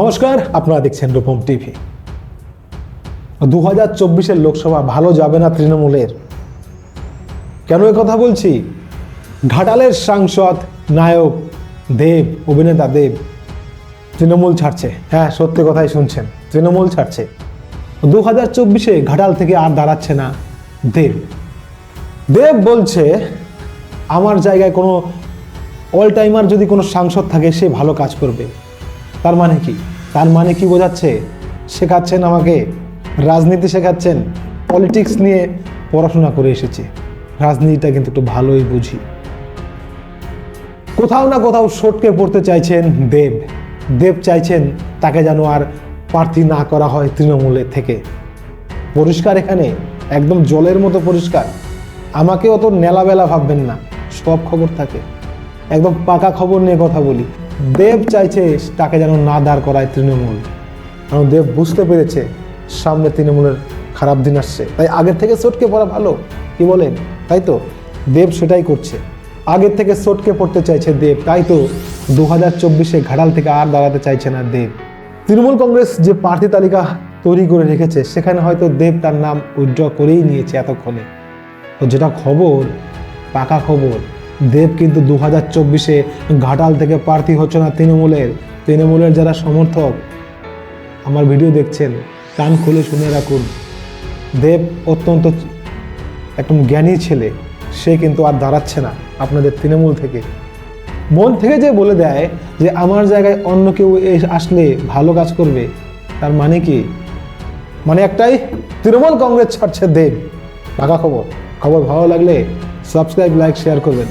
নমস্কার, আপনারা দেখছেন রূপম টিভি। দু হাজার চব্বিশের লোকসভা ভালো যাবে না তৃণমূলের? কেন কথা বলছি? ঘাটালের সাংসদ, নায়ক দেব, অভিনেতা দেব, তৃণমূল ছাড়ছে। হ্যাঁ সত্যি কথাই শুনছেন, তৃণমূল ছাড়ছে। দু হাজার চব্বিশে ঘাটাল থেকে আর দাঁড়াচ্ছে না দেব। দেব বলছে, আমার জায়গায় কোনো অল টাইমার যদি কোনো সাংসদ থাকে, সে ভালো কাজ করবে। তার মানে কি? তার মানে কি বোঝাচ্ছে? শেখাচ্ছেন আমাকে, রাজনীতি শেখাচ্ছেন পলিটিক্স নিয়ে পড়াশোনা করে এসেছে। রাজনীতিটা কিন্তু একটু ভালোই বুঝি। কোথাও না কোথাও সটকে পড়তে চাইছেন দেব। দেব চাইছেন তাকে যেন আর প্রার্থী না করা হয় তৃণমূলের থেকে। পরিষ্কার এখানে, একদম জলের মতো পরিষ্কার। আমাকে অত নেলাবেলা ভাববেন না, সব খবর থাকে। একদম পাকা খবর নিয়ে কথা বলি। দেব চাইছে তাকে যেন না দাঁড় করায় তৃণমূল। কারণ দেব বুঝতে পেরেছে সামনে তৃণমূলের খারাপ দিন আসছে। তাই আগের থেকে সটকে পড়া ভালো, কি বলেন? তাই তো? দেব সেটাই করছে। আগের থেকে সটকে পড়তে চাইছে দেব, তাই তো? দু হাজার চব্বিশে ঘাটাল থেকে আর দাঁড়াতে চাইছে না দেব। তৃণমূল কংগ্রেস যে প্রার্থী তালিকা তৈরি করে রেখেছে, সেখানে হয়তো দেব তার নাম উইথড্র করেই নিয়েছে এতক্ষণে। তো যেটা খবর, পাকা খবর দেব কিন্তু দু হাজার চব্বিশে ঘাটাল থেকে প্রার্থী হচ্ছে না তৃণমূলের। তৃণমূলের যারা সমর্থক, আমার ভিডিও দেখছেন, কান খুলে শুনে রাখুন। দেব অত্যন্ত একদম জ্ঞানী ছেলে, সে কিন্তু আর দাঁড়াচ্ছে না আপনাদের তৃণমূল থেকে। মন থেকে যে বলে দেয় যে আমার জায়গায় অন্য কেউ আসলে ভালো কাজ করবে, তার মানে কি? মানে একটাই, তৃণমূল কংগ্রেস ছাড়ছে দেব। পাকা খবর। খবর ভালো লাগলে সাবস্ক্রাইব, লাইক শেয়ার করবেন।